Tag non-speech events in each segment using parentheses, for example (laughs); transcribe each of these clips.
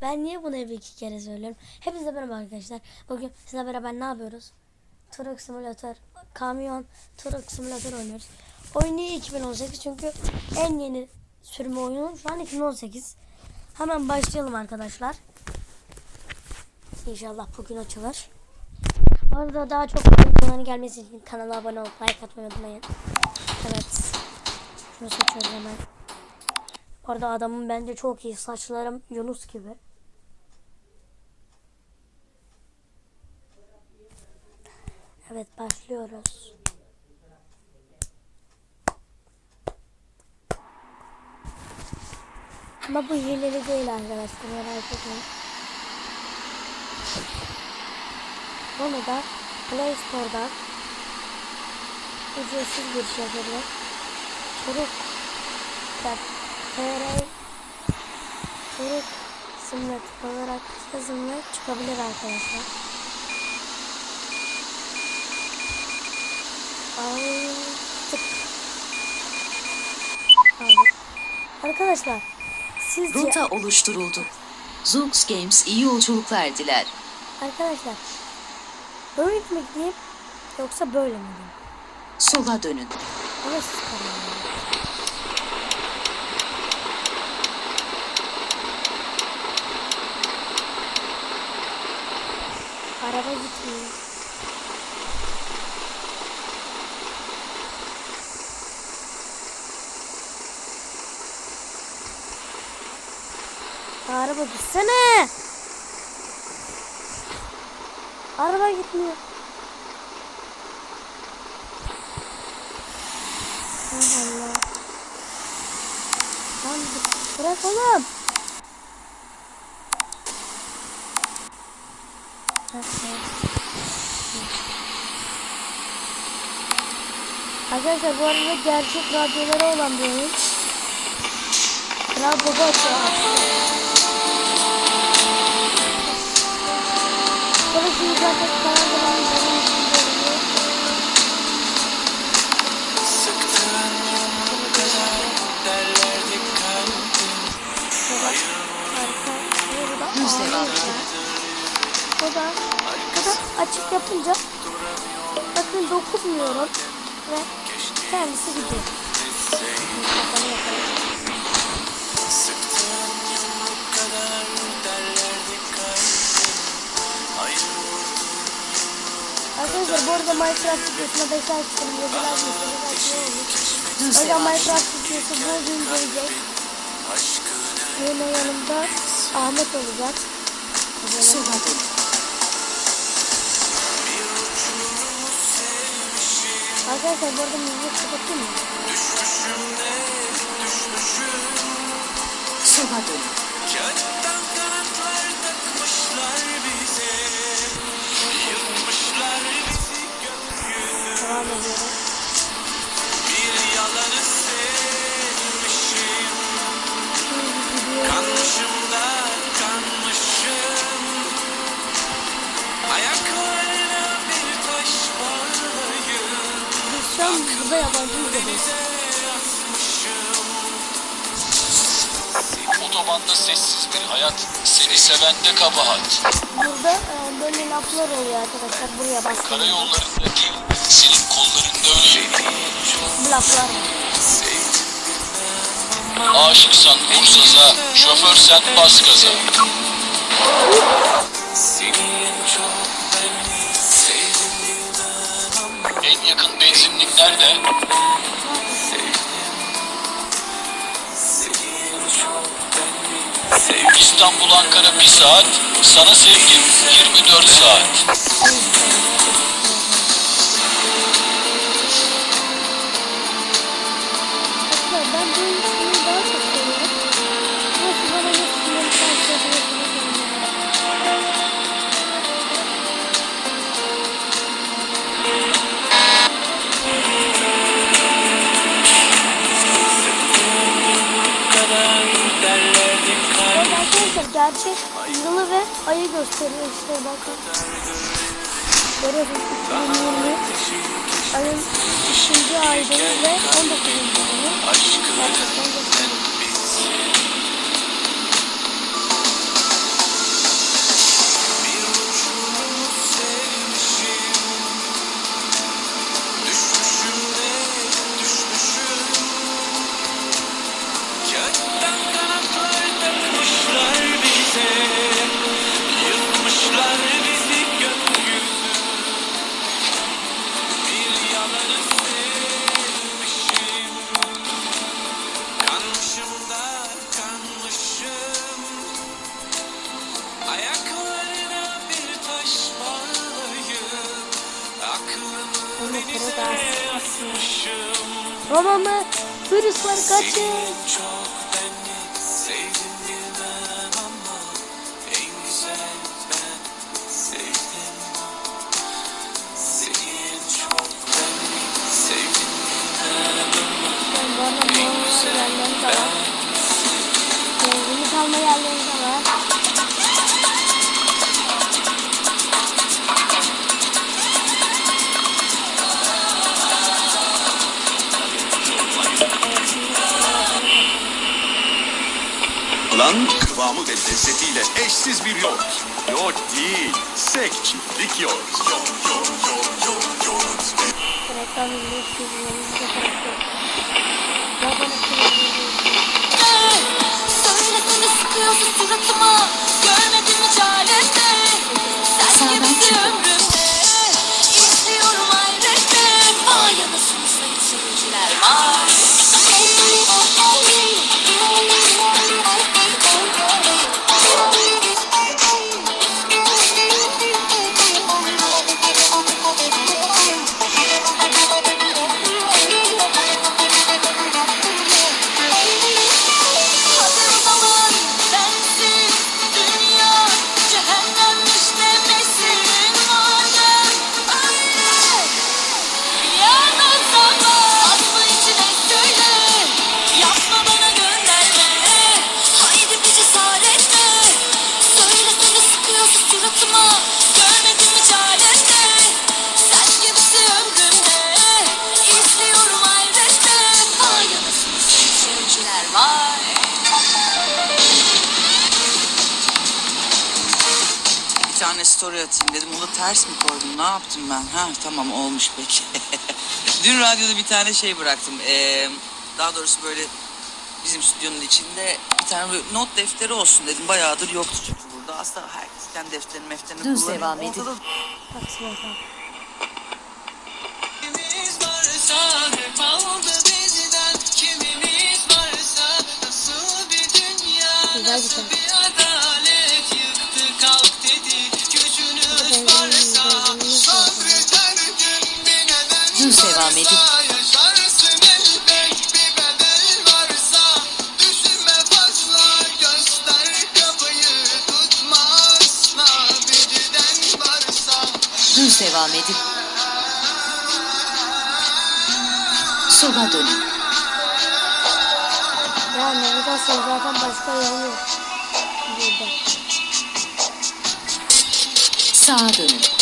Ben niye bunu hep iki kere söylüyorum? Hepinize merhaba arkadaşlar. Bugün sizinle beraber ne yapıyoruz? Truck Simulator, kamyon Truck Simulator oynuyoruz. Oyun niye 2018? Çünkü en yeni sürümü oyunu şu an 2018. Hemen başlayalım arkadaşlar. İnşallah bugün açılır. Bu arada daha çok videoların gelmesi için kanala abone olup like atmayı unutmayın. Evet. Şunu seçiyoruz hemen. Bu arada adamın bence çok iyi. Saçlarım Yunus gibi. Evet başlıyoruz. Ama bu hileli değil arkadaşlar merak etmeyin. Bunu da Play Store'dan ücretsiz bir şekilde Turuk TR Turuk simlet olarak yazımla çıkabilir arkadaşlar. Arkadaşlar sizce Rota oluşturuldu. Zoox Games iyi yolculuklar diler. arkadaşlar böyle mi gideyim yoksa böyle mi gideyim? Sola dönün. Ama siz. Araba gitmiyor. Araba gitsene. Araba gitmiyor. Allah. Lan bırak oğlum. Arkadaşlar bu arada gerçek radyoları olan bir oyun. Kral Baba açıyor. Bu da açık yapınca bakın dokunmuyorum ve kendisi gidiyor. Kapanı yapalım. Arkadaşlar bu arada Minecraft videosuna 5 like istedim. Olur. Düz O yüzden. Minecraft videosu bugün gelecek. Yine yanımda Ahmet olacak. Arkadaşlar bu arada müzik kapatayım mı? Dönün. Kağıttan kanatlar takmışlar bize ediyoruz. Bir yalanı sevmişim. Kanmışım da kanmışım Ayaklarına bir taş bağlayıp Biz şu an burada yabancı asmışım Otobanda sessiz bir hayat, seni seven de kabahat. Burada e, böyle laflar oluyor arkadaşlar. Buraya bastım. Karayollarında değil, senin kollarında öyleyim. Bu laflar. Aşıksan Bursaza, şoförsen bas gaza. Seni en yakın benzinlik nerede? İstanbul Ankara bir saat, sana sevgim 24 saat. Gerçek yılı ve ayı gösteriyor işte bakın. Görüyorsunuz 2020 ayın 2. aydayız ve 19. günü. Aşkı Gerçekten Roma mı? Virüs var kaçın. Çok beni sevdim de var. Lan kıvamı ve lezzetiyle eşsiz bir yoğurt. Yoğurt değil, sek çiftlik yoğurt. Yoğurt, yoğurt, yoğurt, yoğurt, Sen çıkın. ömrümde İzliyorum ayrıca Vay anasını Bir tane story atayım dedim. Onu ters mi koydum? Ne yaptım ben? Ha tamam olmuş peki. (laughs) Dün radyoda bir tane şey bıraktım. Ee, daha doğrusu böyle bizim stüdyonun içinde bir tane böyle not defteri olsun dedim. Bayağıdır yoktu çünkü burada. Aslında herkes kendi defterini mefterini Düz kullanıyor. devam edin. Ortada Birden varsa Düz devam edin. Sola dönün. Ya navigasyon zaten başka yol yok. Burada. Sağa dönün.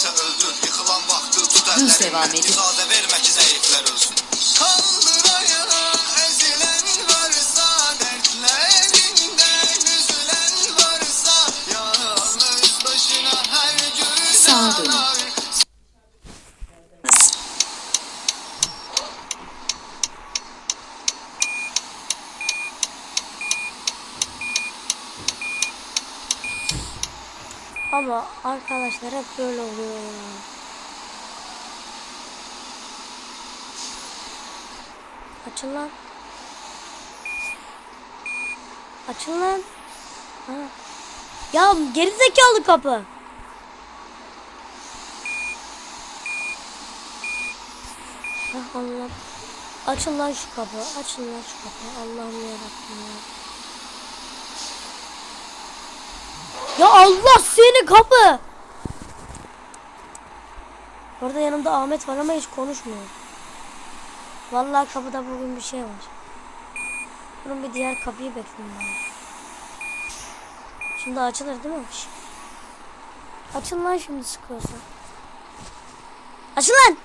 Gelirse öldür Yıkılan vakti tut edin. İzade verme ki zayıflar ölsün Ama arkadaşlar hep böyle oluyor ya. Açın lan. Açın lan. Ha. Ya gerizekalı kapı. Allah. Açın lan şu kapı. Açın lan şu kapı. Allah'ım yarabbim ya. Ya Allah seni kapı. Orada yanımda Ahmet var ama hiç konuşmuyor. Vallahi kapıda bugün bir şey var. Durun bir diğer kapıyı bekleyin ben. Şimdi açılır değil mi? Açın lan şimdi sıkıyorsa. Açın lan!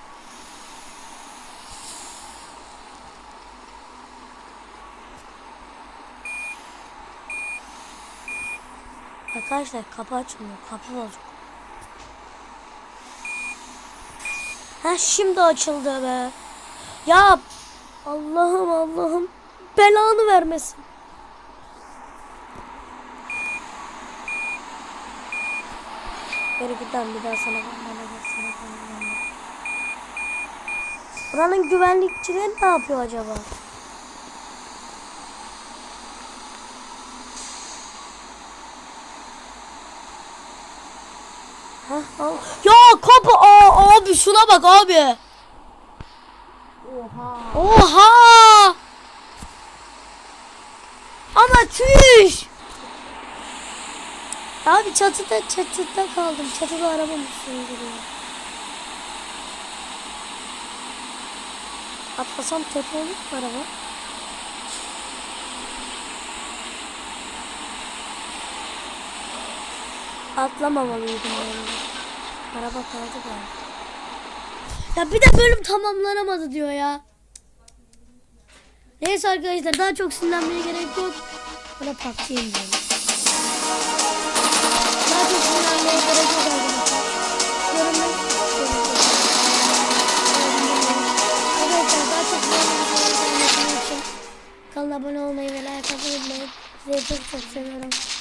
Arkadaşlar kapı açmıyor. Kapı bozuk. Ha şimdi açıldı be. Ya Allah'ım Allah'ım belanı vermesin. Geri giden bir daha sana bana. Buranın güvenlikçileri ne yapıyor acaba? Heh, al. Ya kapı aa, abi şuna bak abi. Oha. Oha. Ama çüş. Abi çatıda çatıda kaldım. Çatıda arabam üstüne duruyor. Atlasam kötü olur mu araba? Atlamamalıydım yani. Araba kaldı galiba. Ya bir de bölüm tamamlanamadı diyor ya. Neyse arkadaşlar daha çok sinirlenmeye gerek yok. Böyle PUBG'yim diyorum. Daha çok sinirlenmeye gerek yok arkadaşlar. Yorumlar. Arkadaşlar daha çok sinirlenmeye için kanala abone olmayı ve like atmayı unutmayın. Çok çok seviyorum.